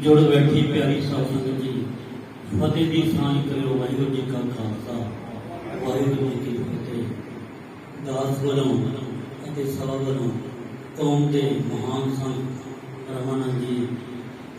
ਜੁੜ ਬੈਠੀ ਪਿਆਰੀ ਸਾਧ ਸੰਗਤ ਜੀ, ਫਤਿਹ ਦੀ ਸਾਂਝ ਕਰਿਓ, ਵਾਹਿਗੁਰੂ ਜੀ ਕਾ ਖਾਲਸਾ, ਵਾਹਿਗੁਰੂ ਜੀ ਕੀ ਫਤਿਹ। ਦਾਸ ਵੱਲੋਂ ਅਤੇ ਸਭਾ ਵੱਲੋਂ ਕੌਮ ਦੇ ਮਹਾਨ ਸੰਤ ਰਮਾਨੰਦ ਜੀ,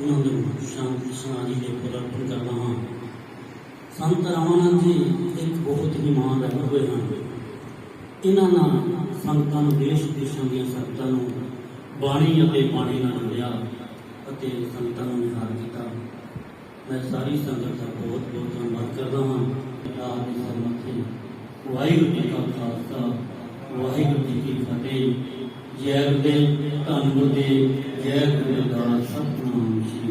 ਉਹਨਾਂ ਨੂੰ ਸ਼ਾਂਤੀ ਸਮਾਧੀ ਦੇ ਪੁਰ ਕਰਦਾ ਹਾਂ। ਸੰਤ ਰਮਾਨੰਦ ਜੀ ਇੱਕ ਬਹੁਤ ਹੀ ਮਹਾਨ ਰਹਿਬਰ ਹੋਏ ਹਨ। ਇਹਨਾਂ ਨਾਲ ਸੰਤਾਂ ਨੂੰ ਦੇਸ਼ ਦੇਸ਼ਾਂ ਦੀਆਂ ਸੰਗਤਾਂ ਨੂੰ ਬਾਣੀ ਅਤੇ ਬਾਣੀ ਨਾਲ ਜੁੜਿਆ ਅਤੇ ਸੰਤਾਂ ਨੂੰ ਨਿਹਾਲ ਕੀਤਾ। ਮੈਂ ਸਾਰੀ ਸੰਗਤ ਦਾ ਬਹੁਤ ਬਹੁਤ ਧੰਨਵਾਦ ਕਰਦਾ ਹਾਂ। ਪਿਤਾ ਦੀ ਸਰਮਤੀ ਵਾਹਿਗੁਰੂ ਜੀ ਕਾ ਖਾਲਸਾ, ਵਾਹਿਗੁਰੂ ਜੀ ਕੀ ਫਤਿਹ। ਜੈ ਗੁਰਦੇਵ ਧੰਨ ਗੁਰਦੇਵ ਜੈ ਗੁਰਦਾਸ ਸਤਨਾਮ ਸ੍ਰੀ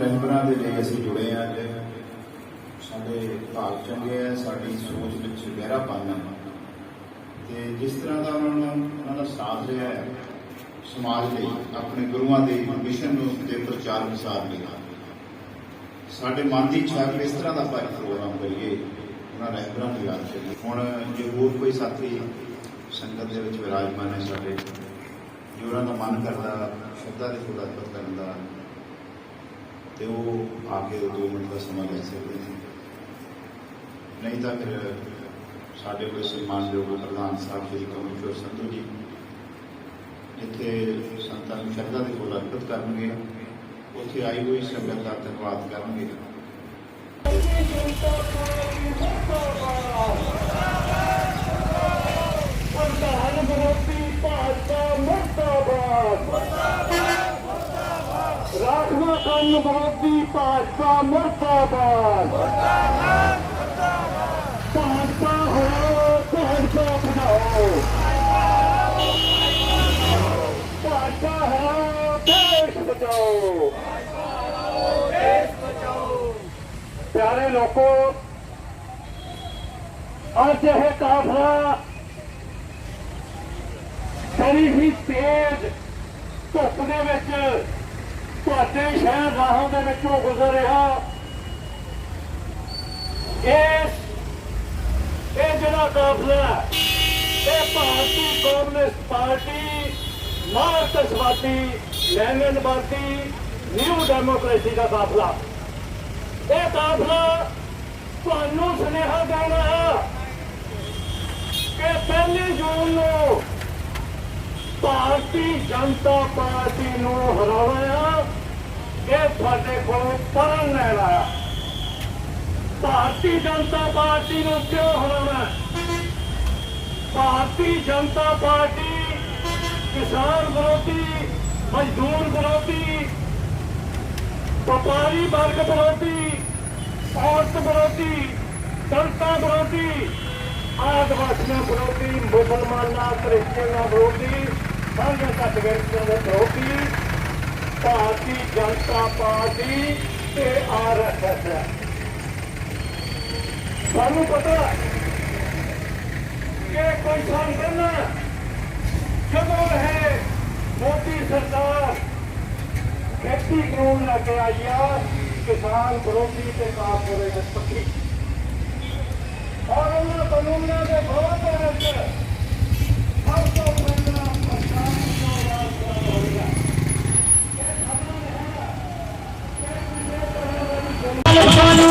ਜਿਹੇ ਰਹਿਬਰਾਂ ਦੇ ਲਈ ਅਸੀਂ ਜੁੜੇ ਹਾਂ ਅੱਜ। ਸਾਡੇ ਭਾਗ ਚੰਗੇ ਆ, ਸਾਡੀ ਸੋਚ ਵਿੱਚ ਗਹਿਰਾਪਨ ਹੈ ਤੇ ਜਿਸ ਤਰ੍ਹਾਂ ਦਾ ਉਹਨਾਂ ਨੂੰ, ਉਹਨਾਂ ਦਾ ਸਾਥ ਰਿਹਾ ਹੈ, ਸਮਾਜ ਲਈ, ਆਪਣੇ ਗੁਰੂਆਂ ਦੇ ਮਿਸ਼ਨ ਨੂੰ ਦੇ ਪ੍ਰਚਾਰ ਪ੍ਰਸਾਰ ਲਈ ਸਾਡੇ ਮਨ ਦੀ ਇੱਛਾ ਹੈ ਕਿ ਇਸ ਤਰ੍ਹਾਂ ਦਾ ਆਪਾਂ ਪ੍ਰੋਗਰਾਮ ਕਰੀਏ, ਉਹਨਾਂ ਰਹਿਬਰਾਂ ਨੂੰ ਯਾਦ ਕਰੀਏ। ਹੁਣ ਜੇ ਹੋਰ ਕੋਈ ਸਾਥੀ ਸੰਗਤ ਦੇ ਵਿੱਚ ਵਿਰਾਜਮਾਨ ਹੈ ਸਾਡੇ, ਜੋ ਉਹਨਾਂ ਦਾ ਮਨ ਕਰਦਾ ਸ਼ਬਦਾਂ ਦੇ ਖੁਦਾ ਕਰਨ ਦਾ ਤੇ ਉਹ ਆ ਕੇ ਦੋ ਮਿੰਟ ਦਾ ਸਮਾਂ ਲੈ ਸਕਦੇ ਸੀ। ਨਹੀਂ ਤਾਂ ਫਿਰ ਸਾਡੇ ਕੋਲ ਸਨਮਾਨਯੋਗ ਪ੍ਰਧਾਨ ਸਾਹਿਬ ਸ਼੍ਰੀ ਕਮਲਸ਼ਵਰ ਸੰਧੂ ਜੀ, ਜਿੱਥੇ ਸੰਤਾਂ ਨੂੰ ਸ਼ਰਧਾ ਦੇ ਫੁੱਲ ਅਰਪਿਤ ਕਰਨਗੇ, ਉੱਥੇ ਆਈ ਹੋਈ ਸੰਗਤ ਦਾ ਧੰਨਵਾਦ ਕਰਨਗੇ ਪ੍ਰਧਾਨ ਵਿਰੋਧੀ ਭਾਜਪਾ ਮੁਰਦਾਬਾਦ ਰਾਖਵਾ ਕਾਨੂੰਨ ਵਿਰੋਧੀ ਭਾਜਪਾ ਮੁਰਦਾਬਾਦ। ਭਾਜਪਾ ਹੋ ਭਾਜਪਾ ਬਣਾਓ ਭਾਜਪਾ ਹੋ, ਦੇਸ਼ ਬਚਾਓ। ਪਿਆਰੇ ਅੱਜ ਇਹ ਕਾਫਲਾ ਬੜੀ ਹੀ ਤੇਜ਼ ਧੁੱਪ ਦੇ ਵਿੱਚ ਤੁਹਾਡੇ ਸ਼ਹਿਰ ਰਾਹਾਂ ਦੇ ਵਿੱਚੋਂ ਗੁਜ਼ਰ ਰਿਹਾ ਇਸ, ਇਹ ਜਿਹੜਾ ਕਾਫਲਾ ਇਹ ਭਾਰਤੀ ਕਮਿਊਨਿਸਟ ਪਾਰਟੀ, ਮਾਰਕਸਵਾਦੀ, ਲੈਨਨਵਾਦੀ, ਨਿਊ ਡੈਮੋਕ੍ਰੇਸੀ ਦਾ ਕਾਫਲਾ। ਇਹ ਕਾਫਲਾ ਤੁਹਾਨੂੰ ਸੁਨੇਹਾ ਦੇਣਾ ਹੈ ਕਿ ਪਹਿਲੀ ਜੂਨ ਨੂੰ ਭਾਰਤੀ ਜਨਤਾ ਪਾਰਟੀ ਨੂੰ ਹਰਾਉਣਾ ਇਹ ਤੁਹਾਡੇ ਕੋਲੋਂ ਪਰਨ ਲੈਣ ਆਇਆ। ਭਾਰਤੀ ਜਨਤਾ ਪਾਰਟੀ ਨੂੰ ਕਿਉਂ ਹਰਾਉਣਾ ਭਾਰਤੀ ਜਨਤਾ ਪਾਰਟੀ ਕਿਸਾਨ ਵਿਰੋਧੀ, ਮਜ਼ਦੂਰ ਵਿਰੋਧੀ, ਵਪਾਰੀ ਵਰਗ ਵਿਰੋਧੀ, ਔਰਤ ਵਿਰੋਧੀ, ਦਲਤਾਂ ਵਿਰੋਧੀ, ਆਦਿਵਾਸੀਆਂ ਵਿਰੋਧੀ, ਮੁਸਲਮਾਨਾਂ ਕ੍ਰਿਸਚਨਾਂ ਵਿਰੋਧੀ ਸਾਰੀਆਂ ਕੈਟੇਗਰੀਆਂ ਦੇ ਵਿਰੋਧੀ ਭਾਰਤੀ ਜਨਤਾ ਪਾਰਟੀ ਤੇ ਆਰਐਸਐਸ ਹੈ। ਸਾਨੂੰ ਪਤਾ ਕੋਈ ਸਾਲ ਜਦੋਂ ਇਹ ਮੋਦੀ ਸਰਕਾਰ ਖੇਤੀ ਕਾਨੂੰਨ ਲੈ ਕੇ ਆਈ ਆ, ਕਿਸਾਨ ਵਿਰੋਧੀ ਤੇ ਕਾਰਪੋਰੇਟ ਪੱਖੀ। ਔਰ ਉਹਨਾਂ ਕਾਨੂੰਨਾਂ ਦੇ ਵਿਰੋਧ ਦੇ ਵਿੱਚ ਸਭ ਤੋਂ ਪਹਿਲਾਂ ਪ੍ਰਸ਼ਾਸਨ ਨੂੰ ਰਾਜ ਹੋਏਗਾ ਸਾਨੂੰ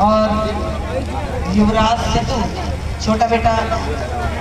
ਔਰ ਯੁਵਰਾਜ ਸਿੱਧੂ ਛੋਟਾ ਬੇਟਾ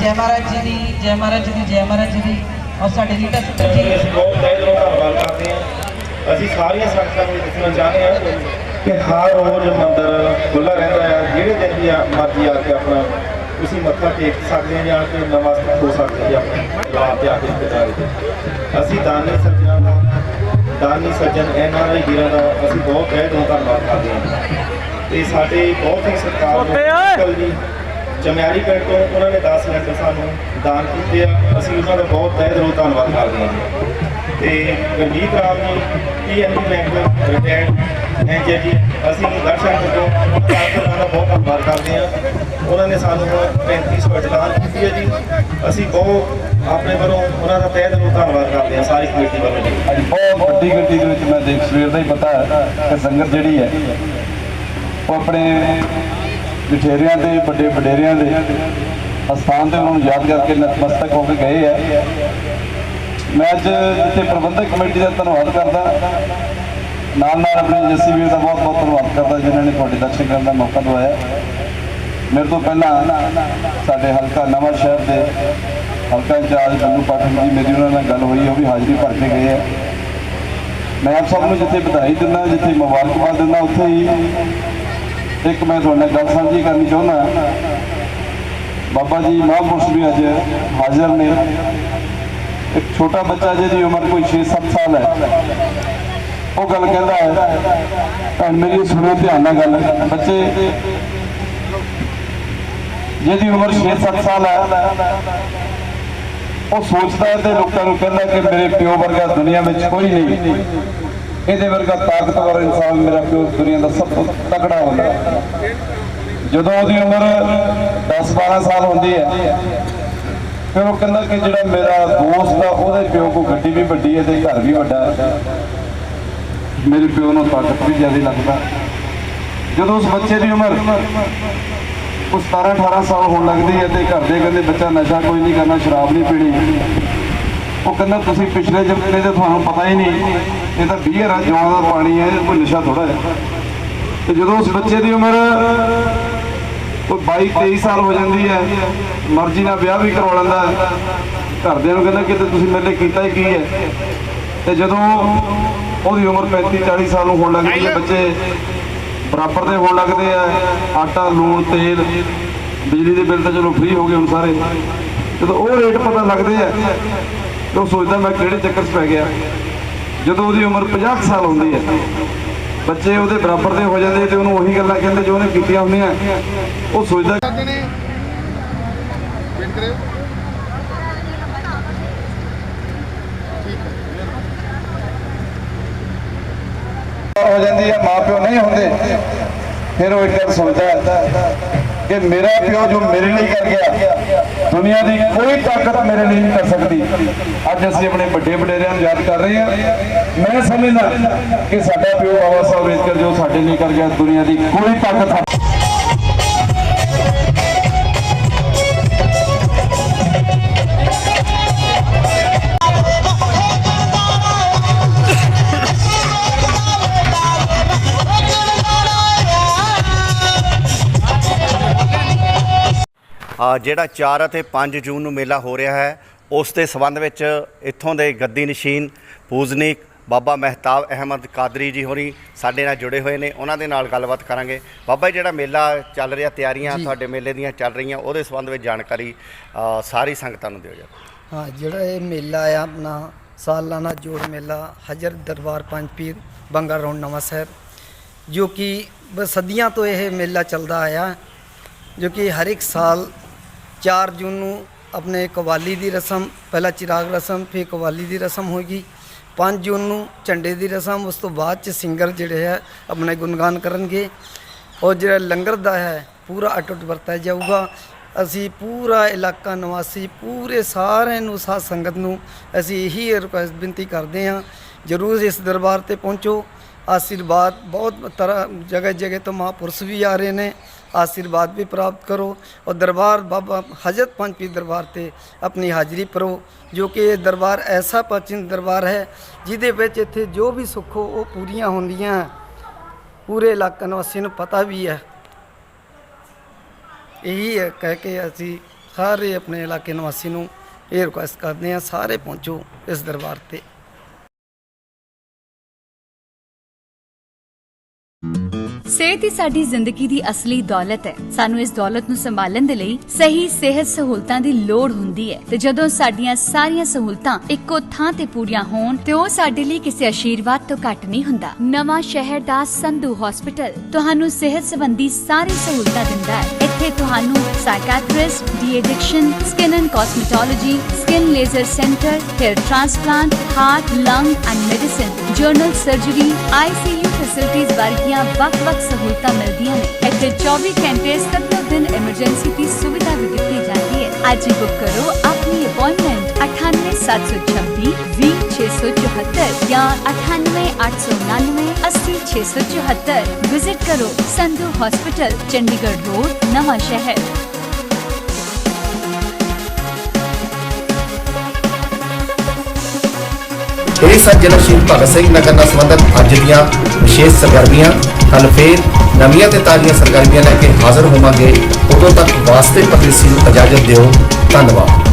ਜੈ ਮਹਾਰਾਜ ਜੀ ਦੀ ਜੈ ਮਹਾਰਾਜ ਜੀ ਦੀ ਜੈ ਮਹਾਰਾਜ ਜੀ ਦੀ ਔਰ ਸਾਡੇ ਲੀਡਰ ਸਿੱਧੂ ਜੀ ਅਸੀਂ ਬਹੁਤ ਤਹਿ ਦਿਲੋਂ ਧੰਨਵਾਦ ਕਰਦੇ ਹਾਂ ਅਸੀਂ ਸਾਰੀਆਂ ਸੰਗਤਾਂ ਨੂੰ ਦੱਸਣਾ ਚਾਹੁੰਦੇ ਹਾਂ ਕਿ ਹਰ ਰੋਜ਼ ਮੰਦਰ ਖੁੱਲਾ ਰਹਿੰਦਾ ਹੈ ਜਿਹੜੇ ਦਿਨ ਵੀ ਮਰਜ਼ੀ ਆ ਕੇ ਆਪਣਾ ਤੁਸੀਂ ਮੱਥਾ ਟੇਕ ਸਕਦੇ ਆ ਜਾਂ ਕਿ ਨਮਸਕਾਰ ਹੋ ਸਕਦੇ ਆ ਰਾਤ ਤੇ ਆ ਕੇ ਇੰਤਜ਼ਾਰ ਤੇ ਅਸੀਂ ਦਾਨੀ ਸੱਜਣਾ ਦਾ ਦਾਨੀ ਸੱਜਣ ਇਹਨਾਂ ਦੇ ਵੀਰਾਂ ਦਾ ਅਸੀਂ ਬਹੁਤ ਬਹੁਤ ਧੰਨਵਾਦ ਕਰਦੇ ਹਾਂ ਤੇ ਸਾਡੇ ਬਹੁਤ ਹੀ ਸਤਿਕਾਰ ਜੀ ਚਮਿਆਰੀ ਪਿੰਡ ਤੋਂ ਉਹਨਾਂ ਨੇ 10 ਸਿਲੰਡਰ ਸਾਨੂੰ ਦਾਨ ਕੀਤੇ ਆ। ਅਸੀਂ ਉਹਨਾਂ ਦਾ ਬਹੁਤ ਤਹਿ ਦਿਲੋਂ ਧੰਨਵਾਦ ਕਰਦੇ ਹਾਂ ਤੇ Gurjeet Ram ji PNB bank retired manager ਜੀ ਅਸੀਂ ਦਰਸ਼ਨ ਤੋਂ ਉਹਨਾਂ ਦਾ ਬਹੁਤ ਧੰਨਵਾਦ ਕਰਦੇ ਹਾਂ। ਉਹਨਾਂ ਨੇ ਸਾਨੂੰ 3500 ਦਾਨ ਕੀਤੀ ਹੈ ਜੀ। ਅਸੀਂ ਬਹੁਤ ਆਪਣੇ ਵੱਲੋਂ ਉਹਨਾਂ ਦਾ ਤਹਿ ਦਿਲੋਂ ਧੰਨਵਾਦ ਕਰਦੇ ਹਾਂ ਸਾਰੀ ਕਮੇਟੀ ਵੱਲੋਂ ਜੀ। ਅੱਜ ਬਹੁਤ ਵੱਡੀ ਗਿਣਤੀ ਦੇ ਵਿੱਚ ਮੈਂ ਦੇਖ ਸਵੇਰ ਦਾ ਹੀ ਪਤਾ ਹੈ ਕਿ ਸੰਗਤ ਜਿਹੜੀ ਹੈ ਉਹ ਆਪਣੇ ਜਠੇਰਿਆਂ ਦੇ, ਵੱਡੇ ਵਡੇਰਿਆਂ ਦੇ ਅਸਥਾਨ ਤੇ ਉਹਨਾਂ ਨੂੰ ਯਾਦ ਕਰਕੇ ਨਤਮਸਤਕ ਹੋ ਕੇ ਗਏ ਹੈ ਮੈਂ ਅੱਜ ਜਿੱਥੇ ਪ੍ਰਬੰਧਕ ਕਮੇਟੀ ਦਾ ਧੰਨਵਾਦ ਕਰਦਾ। ਨਾਲ ਨਾਲ ਆਪਣੇ ਜੱਸੀ ਵੀਰ ਦਾ ਬਹੁਤ ਬਹੁਤ ਧੰਨਵਾਦ ਕਰਦਾ, ਜਿਨ੍ਹਾਂ ਨੇ ਤੁਹਾਡੇ ਦਰਸ਼ਨ ਕਰਨ ਦਾ ਮੌਕਾ ਦਵਾਇਆ। ਮੇਰੇ ਤੋਂ ਪਹਿਲਾਂ ਸਾਡੇ ਹਲਕਾ ਨਵਾਂ ਸ਼ਹਿਰ ਦੇ ਹਲਕਾ ਇੰਚਾਰਜ ਬੰਨੂ ਪਾਠਕ ਜੀ, ਮੇਰੀ ਉਹਨਾਂ ਨਾਲ ਗੱਲ ਹੋਈ, ਉਹ ਵੀ ਹਾਜ਼ਰੀ ਭਰ ਕੇ ਗਏ ਆ। ਮੈਂ ਆਪ ਸਭ ਨੂੰ ਜਿੱਥੇ ਵਧਾਈ ਦਿੰਦਾ, ਜਿੱਥੇ ਮੁਬਾਰਕਬਾਦ ਦਿੰਦਾ, ਉੱਥੇ ਹੀ ਇੱਕ ਮੈਂ ਤੁਹਾਡੇ ਨਾਲ ਗੱਲ ਸਾਂਝੀ ਕਰਨੀ ਚਾਹੁੰਦਾ ਬਾਬਾ ਜੀ ਮਹਾਂਪੁਰਸ਼ ਵੀ ਅੱਜ ਹਾਜ਼ਰ ਨੇ। ਇੱਕ ਛੋਟਾ ਬੱਚਾ ਜਿਹਦੀ ਉਮਰ ਕੋਈ 6-7 ਸਾਲ ਹੈ। ਉਹ ਗੱਲ ਕਹਿੰਦਾ ਹੈ, ਭੈਣ ਮੇਰੀ ਸੁਣੋ, ਧਿਆਨ ਨਾਲ ਗੱਲ। ਬੱਚੇ, ਜਿਹਦੀ ਉਮਰ 6-7 ਸਾਲ ਹੈ, ਉਹ ਸੋਚਦਾ ਹੈ ਤੇ ਲੋਕਾਂ ਨੂੰ ਕਹਿੰਦਾ ਕਿ ਮੇਰੇ ਪਿਓ ਵਰਗਾ ਦੁਨੀਆ ਵਿੱਚ ਕੋਈ ਨਹੀਂ। ਇਹਦੇ ਵਰਗਾ ਤਾਕਤਵਰ ਇਨਸਾਨ ਮੇਰਾ ਪਿਓ ਦੁਨੀਆ ਦਾ ਸਭ ਤੋਂ ਤਕੜਾ ਹੁੰਦਾ ਜਦੋਂ ਉਹਦੀ ਉਮਰ 10-12 ਸਾਲ ਹੁੰਦੀ ਹੈ, ਫਿਰ ਉਹ ਕਹਿੰਦਾ ਕਿ ਜਿਹੜਾ ਮੇਰਾ ਦੋਸਤ ਆ, ਉਹਦੇ ਪਿਓ ਕੋ ਗੱਡੀ ਵੀ ਵੱਡੀ ਹੈ ਤੇ ਘਰ ਵੀ ਵੱਡਾ ਹੈ। ਮੇਰੇ ਪਿਓ ਨੂੰ ਤਾਕਤ ਵੀ ਜ਼ਿਆਦਾ ਲੱਗਦਾ ਜਦੋਂ ਉਸ ਬੱਚੇ ਦੀ ਉਮਰ ਉਹ 17 18 ਸਾਲ ਹੋਣ ਲੱਗਦੀ ਹੈ ਤੇ ਘਰ ਦੇ ਕਹਿੰਦੇ, ਬੱਚਾ ਨਸ਼ਾ ਕੋਈ ਨਹੀਂ ਕਰਨਾ, ਸ਼ਰਾਬ ਨਹੀਂ ਪੀਣੀ। ਉਹ ਕਹਿੰਦਾ ਤੁਸੀਂ ਪਿਛਲੇ ਜਮਾਨੇ ਦੇ ਤੁਹਾਨੂੰ ਪਤਾ ਹੀ ਨਹੀਂ। ਇਹ ਤਾਂ ਬੀਅਰ ਆ ਜਵਾਂ ਦਾ ਪਾਣੀ ਹੈ ਕੋਈ ਨਸ਼ਾ ਥੋੜਾ ਹੈ। ਤੇ ਜਦੋਂ ਉਸ ਬੱਚੇ ਦੀ ਉਮਰ ਕੋਈ 22 23 ਸਾਲ ਹੋ ਜਾਂਦੀ ਹੈ, ਮਰਜ਼ੀ ਨਾਲ ਵਿਆਹ ਵੀ ਕਰਵਾ ਲੈਂਦਾ ਘਰਦਿਆਂ ਨੂੰ ਕਹਿੰਦਾ ਕਿ ਤੁਸੀਂ ਮੇਰੇ ਲਈ ਕੀਤਾ ਹੀ ਕੀ ਹੈ। ਤੇ ਜਦੋਂ ਉਹਦੀ ਉਮਰ 35 40 ਸਾਲ ਨੂੰ ਹੋਣ ਲੱਗਦੀ ਹੈ, ਬੱਚੇ ਬਰਾਬਰ ਦੇ ਹੋਣ ਲੱਗਦੇ ਆ, ਆਟਾ, ਲੂਣ, ਤੇਲ, ਬਿਜਲੀ ਦੇ ਬਿੱਲ ਤਾਂ ਚਲੋ ਫ੍ਰੀ ਹੋ ਗਏ ਹੁਣ ਸਾਰੇ। ਜਦੋਂ ਉਹ ਰੇਟ ਪਤਾ ਲੱਗਦੇ ਆ ਤੇ ਉਹ ਸੋਚਦਾ ਮੈਂ ਕਿਹੜੇ ਚੱਕਰ 'ਚ ਪੈ ਗਿਆ। ਜਦੋਂ ਉਹਦੀ ਉਮਰ 50 ਕੁ ਸਾਲ ਹੁੰਦੀ ਹੈ ਬੱਚੇ ਉਹਦੇ ਬਰਾਬਰ ਦੇ ਹੋ ਜਾਂਦੇ ਤੇ ਉਹਨੂੰ ਉਹੀ ਗੱਲਾਂ ਕਹਿੰਦੇ ਜੋ ਉਹਨੇ ਕੀਤੀਆਂ ਹੁੰਦੀਆਂ। ਉਹ ਸੋਚਦਾ ਹੋ ਜਾਂਦੀ ਹੈ ਮਾਂ ਪਿਓ ਨਹੀਂ ਹੁੰਦੇ ਫਿਰ ਉਹ ਇੱਕ ਗੱਲ ਸੋਚਦਾ ਹੈ। ਕਿ ਮੇਰਾ ਪਿਓ ਜੋ ਮੇਰੇ ਲਈ ਕਰ ਗਿਆ, ਦੁਨੀਆ ਦੀ ਕੋਈ ਤਾਕਤ ਮੇਰੇ ਲਈ ਨਹੀਂ ਕਰ ਸਕਦੀ। ਅੱਜ ਅਸੀਂ ਆਪਣੇ ਵੱਡੇ ਵਡੇਰਿਆਂ ਨੂੰ ਯਾਦ ਕਰ ਰਹੇ ਹਾਂ। ਮੈਂ ਸਮਝਦਾ ਕਿ ਸਾਡਾ ਪਿਓ ਬਾਬਾ ਸਾਹਿਬ ਅੰਬੇਦਕਰ ਜੋ ਸਾਡੇ ਲਈ ਕਰ ਗਿਆ, ਦੁਨੀਆ ਦੀ ਕੋਈ ਤਾਕਤ ਜਿਹੜਾ 4 ਅਤੇ 5 ਜੂਨ ਨੂੰ ਮੇਲਾ ਹੋ ਰਿਹਾ ਹੈ ਉਸ ਦੇ ਸਬੰਧ ਵਿੱਚ ਇੱਥੋਂ ਦੇ ਗੱਦੀ ਨਸ਼ੀਨ ਪੂਜਨੀਕ ਬਾਬਾ ਮਹਿਤਾਬ ਅਹਿਮਦ ਕਾਦਰੀ ਜੀ ਹੋਰੀ ਸਾਡੇ ਨਾਲ ਜੁੜੇ ਹੋਏ ਨੇ ਉਹਨਾਂ ਦੇ ਨਾਲ ਗੱਲਬਾਤ ਕਰਾਂਗੇ। ਬਾਬਾ ਜੀ, ਜਿਹੜਾ ਮੇਲਾ ਚੱਲ ਰਿਹਾ ਤਿਆਰੀਆਂ ਤੁਹਾਡੇ ਮੇਲੇ ਦੀਆਂ ਚੱਲ ਰਹੀਆਂ ਉਹਦੇ ਸੰਬੰਧ ਵਿੱਚ ਜਾਣਕਾਰੀ ਸਾਰੀ ਸੰਗਤਾਂ ਨੂੰ ਦਿਓ ਜੀ। ਹਾਂ ਜਿਹੜਾ ਇਹ ਮੇਲਾ ਆ ਆਪਣਾ ਸਾਲਾਨਾ ਜੋੜ ਮੇਲਾ ਹਜਰ ਦਰਬਾਰ ਪੰਜ ਪੀਰ ਬੰਗਾ ਰੋਡ ਨਵਾਂ ਸ਼ਹਿਰ ਜੋ ਕਿ ਸਦੀਆਂ ਤੋਂ ਇਹ ਮੇਲਾ ਚੱਲਦਾ ਆਇਆ ਜੋ ਕਿ ਹਰ ਇੱਕ ਸਾਲ 4 ਜੂਨ ਨੂੰ ਆਪਣੇ ਕਵਾਲੀ ਦੀ ਰਸਮ, ਪਹਿਲਾਂ ਚਿਰਾਗ ਰਸਮ, ਫਿਰ ਕਵਾਲੀ ਦੀ ਰਸਮ ਹੋਏਗੀ। 5 ਜੂਨ ਨੂੰ ਝੰਡੇ ਦੀ ਰਸਮ, ਉਸ ਤੋਂ ਬਾਅਦ ਚ ਸਿੰਗਰ ਜਿਹੜੇ ਹੈ, ਆਪਣੇ ਗੁਣਗਾਨ ਕਰਨਗੇ। ਔਰ ਜਿਹੜਾ ਲੰਗਰ ਦਾ ਹੈ, ਪੂਰਾ ਅਟੁੱਟ ਵਰਤਿਆ ਜਾਊਗਾ। ਅਸੀਂ ਪੂਰਾ ਇਲਾਕਾ ਨਿਵਾਸੀ, ਪੂਰੇ ਸਾਰਿਆਂ ਨੂੰ ਸਾਧ ਸੰਗਤ ਨੂੰ ਅਸੀਂ ਇਹੀ ਰਿਕੁਐਸਟ ਬੇਨਤੀ ਕਰਦੇ ਹਾਂ, ਜਰੂਰ ਇਸ ਦਰਬਾਰ ਤੇ ਪਹੁੰਚੋ। ਆਸ਼ੀਰਵਾਦ ਬਹੁਤ ਤਰ੍ਹਾਂ ਜਗ੍ਹਾ ਜਗ੍ਹਾ ਤੋਂ ਮਹਾਂਪੁਰਸ਼ ਵੀ ਆ ਰਹੇ ਨੇ। ਆਸ਼ੀਰਵਾਦ ਵੀ ਪ੍ਰਾਪਤ ਕਰੋ ਔਰ ਦਰਬਾਰ ਬਾਬਾ ਹਜ਼ਰਤ ਪੰਜ ਪੀਰ ਦਰਬਾਰ ਤੇ ਆਪਣੀ ਹਾਜ਼ਰੀ ਭਰੋ ਜੋ ਕਿ ਇਹ ਦਰਬਾਰ ਐਸਾ ਪ੍ਰਾਚੀਨ ਦਰਬਾਰ ਹੈ ਜਿਹਦੇ ਵਿੱਚ ਇੱਥੇ ਜੋ ਵੀ ਸੁੱਖੋ ਉਹ ਪੂਰੀਆਂ ਹੁੰਦੀਆਂ ਪੂਰੇ ਇਲਾਕਾ ਨਿਵਾਸੀ ਨੂੰ ਪਤਾ ਵੀ ਹੈ ਇਹੀ ਹੈ ਕਹਿ ਕੇ ਅਸੀਂ ਸਾਰੇ ਆਪਣੇ ਇਲਾਕੇ ਨਿਵਾਸੀ ਨੂੰ ਇਹ ਰਿਕੁਐਸਟ ਕਰਦੇ ਹਾਂ ਸਾਰੇ ਪਹੁੰਚੋ ਇਸ ਦਰਬਾਰ ਤੇ ਸਿਹਤ ਹੀ ਸਾਡੀ ਜ਼ਿੰਦਗੀ ਦੀ ਅਸਲੀ ਦੌਲਤ ਹੈ। ਸਾਨੂੰ ਇਸ ਦੌਲਤ ਨੂੰ ਸੰਭਾਲਣ ਦੇ ਲਈ ਸਹੀ ਸਿਹਤ ਸਹੂਲਤਾਂ ਦੀ ਲੋੜ ਹੁੰਦੀ ਹੈ। ਤੇ ਜਦੋਂ ਸਾਡੀਆਂ ਸਾਰੀਆਂ ਸਹੂਲਤਾਂ ਇੱਕੋ ਥਾਂ ਤੇ ਪੂਰੀਆਂ ਹੋਣ, ਤੇ ਉਹ ਸਾਡੇ ਲਈ ਕਿਸੇ ਆਸ਼ੀਰਵਾਦ ਤੋਂ ਘੱਟ ਨਹੀਂ ਹੁੰਦਾ। ਨਵਾਂ ਸ਼ਹਿਰ ਦਾ ਸੰਧੂ ਹਸਪੀਟਲ ਤੁਹਾਨੂੰ ਸਿਹਤ ਸੰਬੰਧੀ ਸਾਰੀ ਸਹੂਲਤਾਂ ਦਿੰਦਾ ਹੈ। ਇੱਥੇ ਤੁਹਾਨੂੰ psychiatrist de addiction skin and cosmetology skin laser centre hair transplant heart lung and medicine general surgery ICU facilities ਵਰਗੀਆਂ ਵੱਖ-ਵੱਖ ਸਹੂਲਤਾਂ ਮਿਲਦੀਆਂ ਨੇ। ਇੱਥੇ 24 ਘੰਟੇ ਸੱਤ ਦਿਨ ਐਮਰਜੈਂਸੀ ਦੀ ਸੁਵਿਧਾ ਵੀ ਦਿੱਤੀ ਜਾਂਦੀ ਹੈ ਅੱਜ ਹੀ ਬੁੱਕ ਕਰੋ ਆਪਣੀ ਅਪਾਇੰਟਮੈਂਟ 98726 20674 ਜਾਂ 9889 80674 ਵਿਜ਼ਿਟ ਕਰੋ ਸੰਧੂ ਹਸਪੀਟਲ ਚੰਡੀਗੜ੍ਹ ਰੋਡ ਨਵਾਂ ਸ਼ਹਿਰ ਇਹ ਸਨ ਜ਼ਿਲ੍ਹਾ ਸ਼ਹੀਦ ਭਗਤ ਸਿੰਘ ਨਗਰ ਨਾਲ ਸੰਬੰਧਿਤ ਅੱਜ ਦੀਆਂ ਵਿਸ਼ੇਸ਼ ਸਰਗਰਮੀਆਂ ਕੱਲ ਫੇਰ ਨਵੀਆਂ ਤੇ ਤਾਜ਼ੀਆਂ ਸਰਗਰਮੀਆਂ ਲੈ ਕੇ ਹਾਜ਼ਰ ਹੋਵਾਂਗੇ ਉਦੋਂ ਤੱਕ ਵਾਸਤੇ ਪਰਦੇਸੀ ਨੂੰ ਇਜਾਜ਼ਤ ਦਿਓ। ਧੰਨਵਾਦ।